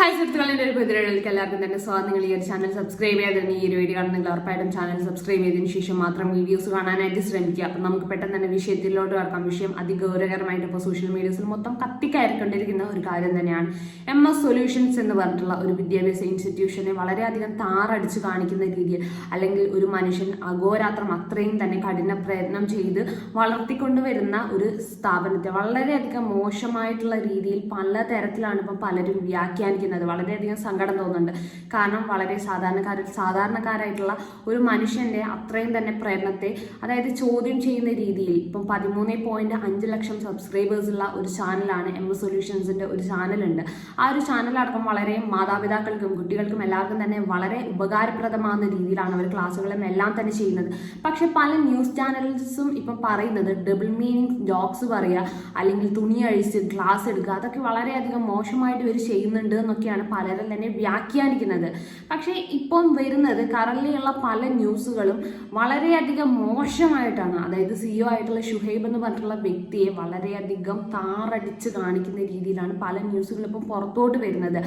Hi സുഹൃത്തുക്കളെ ഒരു പുതിരകളിലേക്ക് എല്ലാവർക്കും തന്നെ സ്വാഗതം. നിങ്ങൾ ഈ ഒരു ചാനൽ സബ്സ്ക്രൈബ് ചെയ്തതിന് ഈ ഒരു വീഡിയോ കാണുന്ന ഉറപ്പായിട്ടും ചാനൽ സബ്സ്ക്രൈബ് ചെയ്തതിനു ശേഷം മാത്രം വീഡിയോസ് കാണാനായിട്ട് ശ്രമിക്കുക. അപ്പം നമുക്ക് പെട്ടെന്ന് തന്നെ വിഷയത്തിലോട്ട് കടക്കാം. വിഷയം അതിഗൗരവകരമായിട്ട് ഇപ്പോൾ സോഷ്യൽ മീഡിയസിൽ മൊത്തം കത്തിക്കയറിക്കൊണ്ടിരിക്കുന്ന ഒരു കാര്യം തന്നെയാണ് എം എസ് സൊല്യൂഷൻസ് എന്ന് പറഞ്ഞിട്ടുള്ള ഒരു വിദ്യാഭ്യാസ ഇൻസ്റ്റിറ്റ്യൂഷനെ വളരെയധികം താറടിച്ച് കാണിക്കുന്ന രീതിയിൽ അല്ലെങ്കിൽ ഒരു മനുഷ്യൻ അഘോരാത്രം അത്രയും തന്നെ കഠിന പ്രയത്നം ചെയ്ത് വളർത്തിക്കൊണ്ടുവരുന്ന ഒരു സ്ഥാപനത്തെ വളരെയധികം മോശമായിട്ടുള്ള രീതിയിൽ പല തരത്തിലാണ് ഇപ്പം പലരും വ്യാഖ്യാനിക്കുന്നത്. വളരെയധികം സങ്കടം തോന്നുന്നുണ്ട്. കാരണം വളരെ സാധാരണക്കാരിൽ സാധാരണക്കാരായിട്ടുള്ള ഒരു മനുഷ്യന്റെ അത്രയും തന്നെ പ്രേരണത്തെ അതായത് ചോദ്യം ചെയ്യുന്ന രീതിയിൽ ഇപ്പം പതിമൂന്ന് പോയിന്റ് അഞ്ച് ലക്ഷം സബ്സ്ക്രൈബേഴ്സ് ഉള്ള ഒരു ചാനലാണ് എം എസ് സൊല്യൂഷൻസിന്റെ ഒരു ചാനലുണ്ട്. ആ ഒരു ചാനലടക്കം വളരെ മാതാപിതാക്കൾക്കും കുട്ടികൾക്കും എല്ലാവർക്കും തന്നെ വളരെ ഉപകാരപ്രദമാകുന്ന രീതിയിലാണ് അവർ ക്ലാസ്സുകളും എല്ലാം തന്നെ ചെയ്യുന്നത്. പക്ഷെ പല ന്യൂസ് ചാനൽസും ഇപ്പം പറയുന്നത് ഡബിൾ മീനിങ് ജോക്സ് പറയുക അല്ലെങ്കിൽ തുണി അഴിച്ച് ക്ലാസ് എടുക്കുക അതൊക്കെ വളരെയധികം മോശമായിട്ട് ഇവർ ചെയ്യുന്നുണ്ട് എന്നൊക്കെയാണ് പലരും തന്നെ വ്യാഖ്യാനിക്കുന്നത്. പക്ഷേ ഇപ്പം വരുന്നത് കറലിലുള്ള പല ന്യൂസുകളും വളരെയധികം മോശമായിട്ടാണ്. അതായത് സിഇഒ ആയിട്ടുള്ള ഷുഹൈബ് എന്ന് പറഞ്ഞിട്ടുള്ള വ്യക്തിയെ വളരെയധികം താറടിച്ച് കാണിക്കുന്ന രീതിയിലാണ് പല ന്യൂസുകളും ഇപ്പം പുറത്തോട്ട് വരുന്നത്.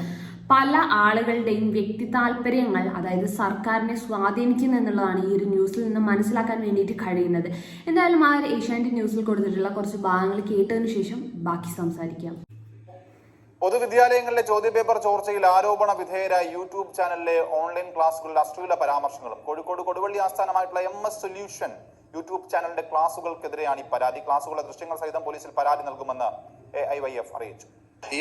പല ആളുകളുടെയും വ്യക്തി താല്പര്യങ്ങൾ അതായത് സർക്കാരിനെ സ്വാധീനിക്കുന്നു എന്നുള്ളതാണ് ഈ ഒരു ന്യൂസിൽ നിന്ന് മനസ്സിലാക്കാൻ വേണ്ടിയിട്ട് കഴിയുന്നത്. എന്തായാലും ആ ഒരു ഏഷ്യാനെറ്റ് ന്യൂസിൽ കൊടുത്തിട്ടുള്ള കുറച്ച് ഭാഗങ്ങൾ കേട്ടതിന് ശേഷം ബാക്കി സംസാരിക്കാം. പൊതുവിദ്യാലയങ്ങളിലെ ചോദ്യപേപ്പർ ചോർച്ചയിൽ ആരോപണ വിധേയരായ യൂട്യൂബ് ചാനലിലെ ഓൺലൈൻ ക്ലാസുകളിൽ അശ്ലീല പരാമർശങ്ങളും കോഴിക്കോട് കൊടുവള്ളി ആസ്ഥാനമായിട്ടുള്ള എം എസ് സൊല്യൂഷൻ യൂട്യൂബ് ചാനലിന്റെ ക്ലാസുകൾക്കെതിരെയാണ് ഈ പരാതി. ക്ലാസുകളുടെ ദൃശ്യങ്ങൾ സഹിതം പോലീസിൽ പരാതി നൽകുമെന്ന് എ അറിയിച്ചു.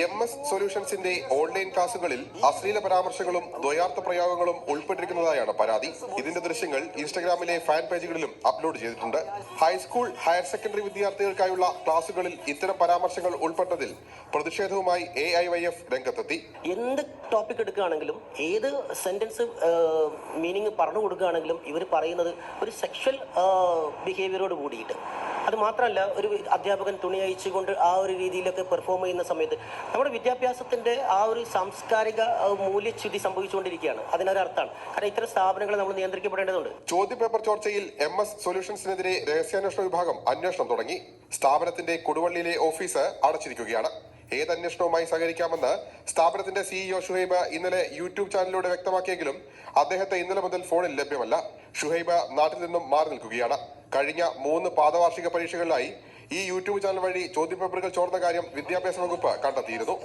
എം എസ് സൊല്യൂഷൻസിന്റെ ഓൺലൈൻ ക്ലാസുകളിൽ അശ്ലീല പരാമർശങ്ങളും ദ്വയാർത്ഥ പ്രയോഗങ്ങളും ഉൾപ്പെട്ടിരിക്കുന്നതായാണ് പരാതി. ഇതിന്റെ ദൃശ്യങ്ങൾ ഇൻസ്റ്റഗ്രാമിലെ ഫാൻ പേജുകളിലും അപ്ലോഡ് ചെയ്തിട്ടുണ്ട്. ഹൈസ്കൂൾ ഹയർ സെക്കൻഡറി വിദ്യാർത്ഥികൾക്കായുള്ള ക്ലാസുകളിൽ ഇത്തരം പരാമർശങ്ങൾ ഉൾപ്പെട്ടതിൽ പ്രതിഷേധവുമായി എ ഐ വൈ എഫ് രംഗത്തെത്തി. എന്ത് ടോപ്പിക് എടുക്കുകയാണെങ്കിലും ഏത് സെന്റൻസ് മീനിങ് പറഞ്ഞു കൊടുക്കുകയാണെങ്കിലും ഇവർ പറയുന്നത് ഒരു സെക്ഷൽ ബിഹേവിയറോട് കൂടിയിട്ട്. അത് മാത്രമല്ല ഒരു അധ്യാപകൻ തുണി അയച്ചുകൊണ്ട് ആ ഒരു രീതിയിലൊക്കെ പെർഫോം ചെയ്യുന്ന സമയത്ത് നമ്മുടെ വിദ്യാഭ്യാസത്തിന്റെ ആ ഒരു സാംസ്കാരിക മൂല്യച്യുതി സംഭവിച്ചുകൊണ്ടിരിക്കുകയാണ്. അതിനൊരർത്ഥമാണ്. കാരണം ഇത്തരം സ്ഥാപനങ്ങൾ നമ്മൾ നിയന്ത്രിക്കപ്പെടേണ്ടതുണ്ട്. ചോദ്യപേപ്പർ ചോർച്ചയിൽ എം എസ് സൊല്യൂഷൻസിനെതിരെ രഹസ്യാന്വേഷണ വിഭാഗം അന്വേഷണം തുടങ്ങി. സ്ഥാപനത്തിന്റെ കൊടുവള്ളിയിലെ ഓഫീസ് അടച്ചിരിക്കുകയാണ്. ഏത് അന്വേഷണവുമായി സഹകരിക്കാമെന്ന് സ്ഥാപനത്തിന്റെ സിഇഒ ഷുഹൈബ ഇന്നലെ യൂട്യൂബ് ചാനലിലൂടെ വ്യക്തമാക്കിയെങ്കിലും അദ്ദേഹത്തെ ഇന്നലെ മുതൽ ഫോണിൽ ലഭ്യമല്ല. ഷുഹൈബ നാട്ടിൽ നിന്നും മാറി നിൽക്കുകയാണ്. കഴിഞ്ഞ മൂന്ന് പാദവാർഷിക പരീക്ഷകളിലായി ഈ യൂട്യൂബ് ചാനൽ വഴി ചോദ്യപേപ്പറുകൾ ചോർന്ന കാര്യം വിദ്യാഭ്യാസ വകുപ്പ് കണ്ടെത്തിയിരുന്നു.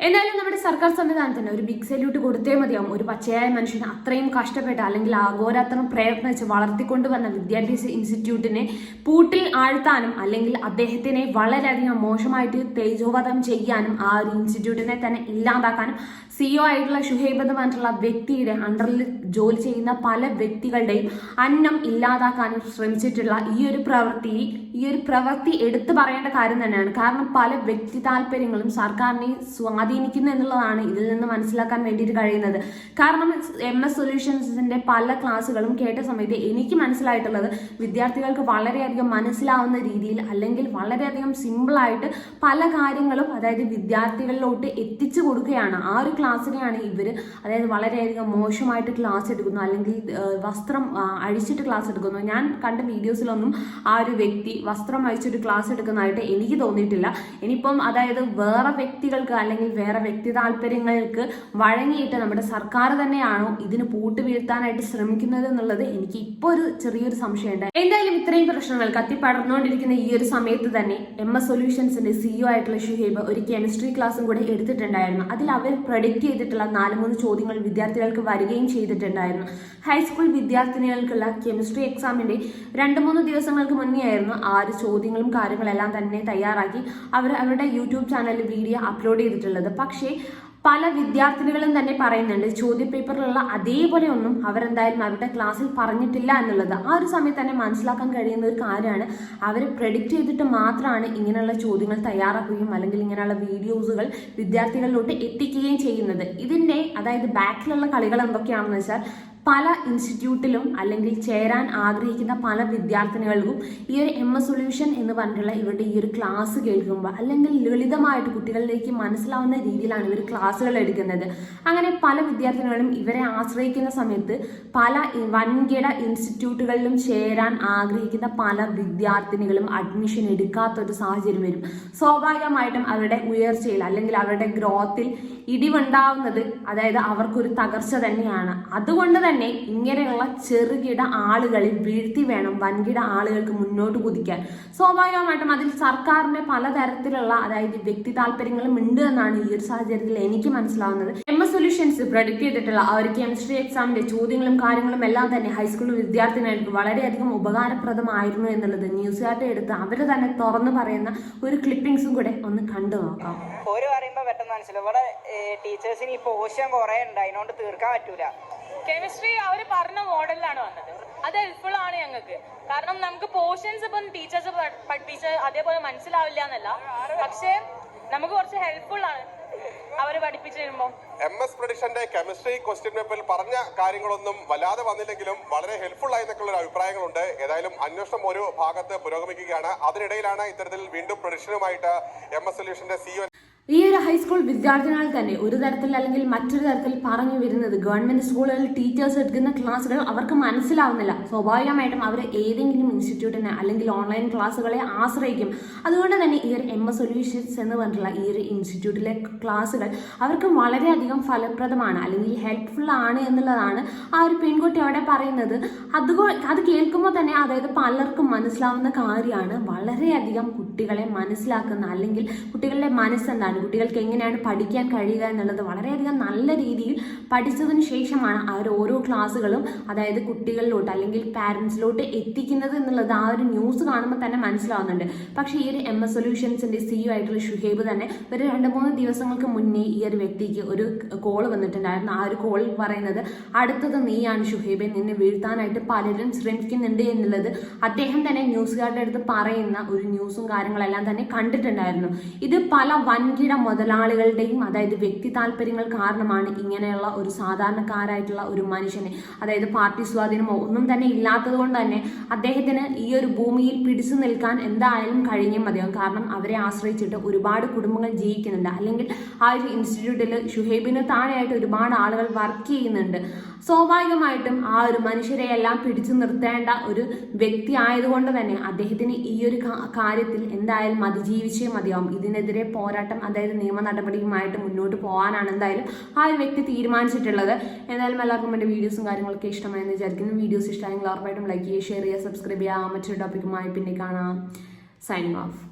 എന്തായാലും നമ്മുടെ സർക്കാർ സംവിധാനത്തിന് ഒരു ബിഗ് സല്യൂട്ട് കൊടുത്തേ മതിയാവും. ഒരു പച്ചയായ മനുഷ്യന് അത്രയും കഷ്ടപ്പെട്ട് അല്ലെങ്കിൽ ആഘോരാത്രം പ്രയത്നിച്ച് വളർത്തിക്കൊണ്ടുവന്ന വിദ്യാഭ്യാസ ഇൻസ്റ്റിറ്റ്യൂട്ടിനെ പൂട്ടിൽ ആഴ്ത്താനും അല്ലെങ്കിൽ അദ്ദേഹത്തിനെ വളരെയധികം മോശമായിട്ട് തേജോവധം ചെയ്യാനും ആ ഒരു ഇൻസ്റ്റിറ്റ്യൂട്ടിനെ തന്നെ ഇല്ലാതാക്കാനും സിഇഒ ആയിട്ടുള്ള ഷുഹൈബ് പറഞ്ഞിട്ടുള്ള വ്യക്തിയുടെ അണ്ടറിൽ ജോലി ചെയ്യുന്ന പല വ്യക്തികളുടെയും അന്നം ഇല്ലാതാക്കാനും ശ്രമിച്ചിട്ടുള്ള ഈ ഒരു പ്രവൃത്തി ഈ ഒരു പ്രവൃത്തി എടുത്തു പറയേണ്ട കാര്യം തന്നെയാണ്. കാരണം പല വ്യക്തി താല്പര്യങ്ങളും സർക്കാരിനെ സ്വാധീനിക്കുന്നു എന്നുള്ളതാണ് ഇതിൽ നിന്ന് മനസ്സിലാക്കാൻ വേണ്ടിയിട്ട് കഴിയുന്നത്. കാരണം എം എസ് സൊല്യൂഷൻസിന്റെ പല ക്ലാസ്സുകളും കേട്ട സമയത്ത് എനിക്ക് മനസ്സിലായിട്ടുള്ളത് വിദ്യാർത്ഥികൾക്ക് വളരെയധികം മനസ്സിലാവുന്ന രീതിയിൽ അല്ലെങ്കിൽ വളരെയധികം സിമ്പിളായിട്ട് പല കാര്യങ്ങളും അതായത് വിദ്യാർത്ഥികളിലോട്ട് എത്തിച്ചു കൊടുക്കുകയാണ്. ആ ഒരു ക്ലാസ്സിനെയാണ് ഇവർ അതായത് വളരെയധികം മോശമായിട്ട് ക്ലാസ് എടുക്കുന്നു അല്ലെങ്കിൽ വസ്ത്രം അഴിച്ചിട്ട് ക്ലാസ് എടുക്കുന്നു. ഞാൻ കണ്ട വീഡിയോസിലൊന്നും ആ ഒരു വ്യക്തി വസ്ത്രം അഴിച്ചിട്ട് ക്ലാസ് എടുക്കുന്നതായിട്ട് എനിക്ക് തോന്നിയിട്ടില്ല. ഇനിയിപ്പം അതായത് വേറെ വ്യക്തികൾക്ക് അല്ലെങ്കിൽ വേറെ വ്യക്തി താല്പര്യങ്ങൾക്ക് വഴങ്ങിയിട്ട് നമ്മുടെ സർക്കാർ തന്നെയാണോ ഇതിന് പൂട്ട് വീഴ്ത്താനായിട്ട് ശ്രമിക്കുന്നത് എന്നുള്ളത് എനിക്ക് ഇപ്പോൾ ഒരു ചെറിയൊരു സംശയമുണ്ട്. എന്തായാലും ഇത്രയും പ്രശ്നങ്ങൾ കത്തിപ്പടർന്നുകൊണ്ടിരിക്കുന്ന ഈ ഒരു സമയത്ത് തന്നെ എം എസ് സൊല്യൂഷൻസിന്റെ സിഇഒ ആയിട്ടുള്ള ഷുഹൈബ് ഒരു കെമിസ്ട്രി ക്ലാസ്സും കൂടെ എടുത്തിട്ടുണ്ടായിരുന്നു. അതിൽ അവർ പ്രൊഡിക്റ്റ് ചെയ്തിട്ടുള്ള നാല് മൂന്ന് ചോദ്യങ്ങൾ വിദ്യാർത്ഥികൾക്ക് വരികയും ചെയ്തിട്ടുണ്ടായിരുന്നു. ഹൈസ്കൂൾ വിദ്യാർത്ഥിനികൾക്കുള്ള കെമിസ്ട്രി എക്സാമിന്റെ രണ്ട് മൂന്ന് ദിവസങ്ങൾക്ക് മുന്നേ ആയിരുന്നു ആ ഒരു ചോദ്യങ്ങളും കാര്യങ്ങളെല്ലാം തന്നെ തയ്യാറാക്കി അവർ അവരുടെ യൂട്യൂബ് ചാനലിൽ വീഡിയോ അപ്ലോഡ് ചെയ്തിട്ടുള്ളത്. പക്ഷേ പല വിദ്യാർത്ഥിനികളും തന്നെ പറയുന്നുണ്ട് ചോദ്യപേപ്പറിലുള്ള അതേപോലെ ഒന്നും അവരെന്തായാലും അവരുടെ ക്ലാസ്സിൽ പറഞ്ഞിട്ടില്ല എന്നുള്ളത്. ആ ഒരു സമയത്ത് തന്നെ മനസ്സിലാക്കാൻ കഴിയുന്ന ഒരു കാര്യമാണ് അവർ പ്രെഡിക്റ്റ് ചെയ്തിട്ട് മാത്രമാണ് ഇങ്ങനെയുള്ള ചോദ്യങ്ങൾ തയ്യാറാക്കുകയും അല്ലെങ്കിൽ ഇങ്ങനെയുള്ള വീഡിയോസുകൾ വിദ്യാർത്ഥികളിലോട്ട് എത്തിക്കുകയും ചെയ്യുന്നത്. ഇതിന്റെ അതായത് ബാക്കിലുള്ള കളികൾ എന്തൊക്കെയാണെന്ന് വെച്ചാൽ പല ഇൻസ്റ്റിറ്റ്യൂട്ടിലും അല്ലെങ്കിൽ ചേരാൻ ആഗ്രഹിക്കുന്ന പല വിദ്യാർത്ഥിനികൾക്കും ഈ ഒരു എം എസ് സൊല്യൂഷൻ എന്ന് പറഞ്ഞിട്ടുള്ള ഇവരുടെ ഈ ഒരു ക്ലാസ് കേൾക്കുമ്പോൾ അല്ലെങ്കിൽ ലളിതമായിട്ട് കുട്ടികളിലേക്ക് മനസ്സിലാവുന്ന രീതിയിലാണ് ഇവർ ക്ലാസ്സുകൾ എടുക്കുന്നത്. അങ്ങനെ പല വിദ്യാർത്ഥിനികളും ഇവരെ ആശ്രയിക്കുന്ന സമയത്ത് പല വൻകിട ഇൻസ്റ്റിറ്റ്യൂട്ടുകളിലും ചേരാൻ ആഗ്രഹിക്കുന്ന പല വിദ്യാർത്ഥിനികളും അഡ്മിഷൻ എടുക്കാത്ത ഒരു സാഹചര്യം വരും. സ്വാഭാവികമായിട്ടും അവരുടെ ഉയർച്ചയിൽ അല്ലെങ്കിൽ അവരുടെ ഗ്രോത്തിൽ ഇടിവുണ്ടാവുന്നത് അതായത് അവർക്കൊരു തകർച്ച തന്നെയാണ്. അതുകൊണ്ട് തന്നെ ഇങ്ങനെയുള്ള ചെറുകിട ആളുകളിൽ വീഴ്ത്തി വേണം വൻകിട ആളുകൾക്ക് മുന്നോട്ട് കുതിക്കാൻ. സ്വാഭാവികമായിട്ടും അതിൽ സർക്കാരിന്റെ പലതരത്തിലുള്ള അതായത് വ്യക്തി താല്പര്യങ്ങളും ഉണ്ട് എന്നാണ് ഈ ഒരു സാഹചര്യത്തിൽ എനിക്ക് മനസ്സിലാവുന്നത്. എം എസ് സൊല്യൂഷൻസ് പ്രൊഡക്ട് ചെയ്തിട്ടുള്ള ആ ഒരു കെമിസ്ട്രി എക്സാമിന്റെ ചോദ്യങ്ങളും കാര്യങ്ങളും എല്ലാം തന്നെ ഹൈസ്കൂൾ വിദ്യാർത്ഥിനികൾക്ക് വളരെയധികം ഉപകാരപ്രദമായിരുന്നു എന്നുള്ളത് ന്യൂസുകാരുടെ എടുത്ത് അവർ തന്നെ തുറന്നു പറയുന്ന ഒരു ക്ലിപ്പിംഗ്സും കൂടെ ഒന്ന് കണ്ടു നോക്കാം ഓരോ അറിയുമ്പോൾ പെട്ടെന്ന് മനസ്സിലാവും. ഇവിടെ ടീച്ചേഴ്സിന് ഈ പോഷൻ കുറെ ഉണ്ട്. അതിനോണ്ട് തീർക്കാൻ പറ്റൂല. കെമിസ്ട്രി അവർ പറഞ്ഞ മോഡലിലാണ് വന്നത്. അത് ഹെൽപ്ഫുൾ ആണ് ഞങ്ങൾക്ക് കാരണം നമുക്ക് പോർഷൻസ് ഇപ്പം ടീച്ചേഴ്സ് പഠിപ്പിച്ച് അതേപോലെ മനസ്സിലാവില്ല എന്നല്ല. പക്ഷേ നമുക്ക് കുറച്ച് ഹെൽപ്ഫുൾ ആണ് അവർ പഠിപ്പിച്ചു തരുമ്പോൾ എം എസ് പ്രഡിഷന്റെ കെമിസ്ട്രി ക്വസ്റ്റ്യൻ പേപ്പറിൽ പറഞ്ഞ കാര്യങ്ങളൊന്നും വല്ലാതെ വന്നില്ലെങ്കിലും വളരെ ഹെൽപ്ഫുൾ ആയി എന്നൊക്കെയുള്ള ഒരു അഭിപ്രായങ്ങളുണ്ട്. ഏതായാലും അന്വേഷണം ഒരു ഭാഗത്ത് പുരോഗമിക്കുകയാണ്. അതിനിടയിലാണ് ഇത്തരത്തിൽ വീണ്ടും പ്രഡിഷനുമായിട്ട് എം എസ് സൊല്യൂഷന്റെ സിഇഒ ഈ ഒരു ഹൈസ്കൂൾ വിദ്യാർത്ഥികൾ തന്നെ ഒരു തരത്തിൽ അല്ലെങ്കിൽ മറ്റൊരു തരത്തിൽ പറഞ്ഞു വരുന്നത് ഗവൺമെന്റ് സ്കൂളുകളിൽ ടീച്ചേഴ്സ് എടുക്കുന്ന ക്ലാസ്സുകൾ അവർക്ക് മനസ്സിലാവുന്നില്ല. സ്വാഭാവികമായിട്ടും അവർ ഏതെങ്കിലും ഇൻസ്റ്റിറ്റ്യൂട്ടിനെ അല്ലെങ്കിൽ ഓൺലൈൻ ക്ലാസ്സുകളെ ആശ്രയിക്കും. അതുകൊണ്ട് തന്നെ ഈ ഒരു എം എസ് സൊല്യൂഷൻസ് എന്ന് പറഞ്ഞിട്ടുള്ള ഈ ഒരു ഇൻസ്റ്റിറ്റ്യൂട്ടിലെ ക്ലാസ്സുകൾ അവർക്ക് വളരെയധികം ഫലപ്രദമാണ് അല്ലെങ്കിൽ ഹെൽപ്ഫുൾ ആണ് എന്നുള്ളതാണ് ആ ഒരു പെൺകുട്ടി അവിടെ പറയുന്നത്. അതുകൊ അത് കേൾക്കുമ്പോൾ തന്നെ അതായത് പലർക്കും മനസ്സിലാവുന്ന കാര്യമാണ്. വളരെയധികം കുട്ടികളെ മനസ്സിലാക്കുന്ന അല്ലെങ്കിൽ കുട്ടികളുടെ മനസ്സെന്താണ് കുട്ടികൾക്ക് എങ്ങനെയാണ് പഠിക്കാൻ കഴിയുക എന്നുള്ളത് വളരെയധികം നല്ല രീതിയിൽ പഠിച്ചതിന് ശേഷമാണ് അവർ ഓരോ ക്ലാസ്സുകളും അതായത് കുട്ടികളിലോട്ട് അല്ലെങ്കിൽ പാരൻസിലോട്ട് എത്തിക്കുന്നത് എന്നുള്ളത് ആ ഒരു ന്യൂസ് കാണുമ്പോൾ തന്നെ മനസ്സിലാവുന്നുണ്ട്. പക്ഷേ ഈ ഒരു എം എസ് സൊല്യൂഷൻസിന്റെ സിഇഒ ആയിട്ടുള്ള ഷുഹേബ് തന്നെ ഒരു രണ്ട് മൂന്ന് ദിവസങ്ങൾക്ക് മുന്നേ ഈ ഒരു വ്യക്തിക്ക് ഒരു കോൾ വന്നിട്ടുണ്ടായിരുന്നു. ആ ഒരു കോളിൽ പറയുന്നത് അടുത്തത് നീയാണ് ഷുഹേബെ നിന്നെ വീഴ്ത്താനായിട്ട് പലരും ശ്രമിക്കുന്നുണ്ട് എന്നുള്ളത്. അദ്ദേഹം തന്നെ ന്യൂസുകാരുടെ അടുത്ത് പറയുന്ന ഒരു ന്യൂസും കാര്യങ്ങളെല്ലാം തന്നെ കണ്ടിട്ടുണ്ടായിരുന്നു. ഇത് പല വൻകിട മുതലാളികളുടെയും അതായത് വ്യക്തി താല്പര്യങ്ങൾ കാരണമാണ് ഇങ്ങനെയുള്ള ഒരു സാധാരണക്കാരായിട്ടുള്ള ഒരു മനുഷ്യനെ അതായത് പാർട്ടി സ്വാധീനമോ ഒന്നും തന്നെ ഇല്ലാത്തത് കൊണ്ട് തന്നെ അദ്ദേഹത്തിന് ഈ ഒരു ഭൂമിയിൽ പിടിച്ചു നിൽക്കാൻ എന്തായാലും കഴിഞ്ഞേ മതിയാവും. കാരണം അവരെ ആശ്രയിച്ചിട്ട് ഒരുപാട് കുടുംബങ്ങൾ ജീവിക്കുന്നുണ്ട്. അല്ലെങ്കിൽ ആ ഒരു ഇൻസ്റ്റിറ്റ്യൂട്ടിൽ ഷുഹൈബിന് താഴെയായിട്ട് ഒരുപാട് ആളുകൾ വർക്ക് ചെയ്യുന്നുണ്ട്. സ്വാഭാവികമായിട്ടും ആ ഒരു മനുഷ്യരെ എല്ലാം പിടിച്ചു നിർത്തേണ്ട ഒരു വ്യക്തി ആയതുകൊണ്ട് തന്നെ അദ്ദേഹത്തിന് ഈ ഒരു കാര്യത്തിൽ എന്തായാലും അതിജീവിച്ചേ മതിയാവും. ഇതിനെതിരെ പോരാട്ടം അതായത് നിയമ നടപടിയുമായിട്ട് മുന്നോട്ട് പോകാനാണ് എന്തായാലും ആ ഒരു വ്യക്തി തീരുമാനിച്ചിട്ടുള്ളത്. എന്തായാലും എല്ലാവർക്കും എന്റെ വീഡിയോസും കാര്യങ്ങളൊക്കെ ഇഷ്ടമായെന്ന് വിചാരിക്കുന്നു. വീഡിയോസ് ഇഷ്ടമായെങ്കിൽ ഉറപ്പായിട്ടും ലൈക്ക് ചെയ്യുക ഷെയർ ചെയ്യുക സബ്സ്ക്രൈബ് ചെയ്യുക. മറ്റൊരു ടോപ്പിക്കുമായി പിന്നെ കാണാം. Signing off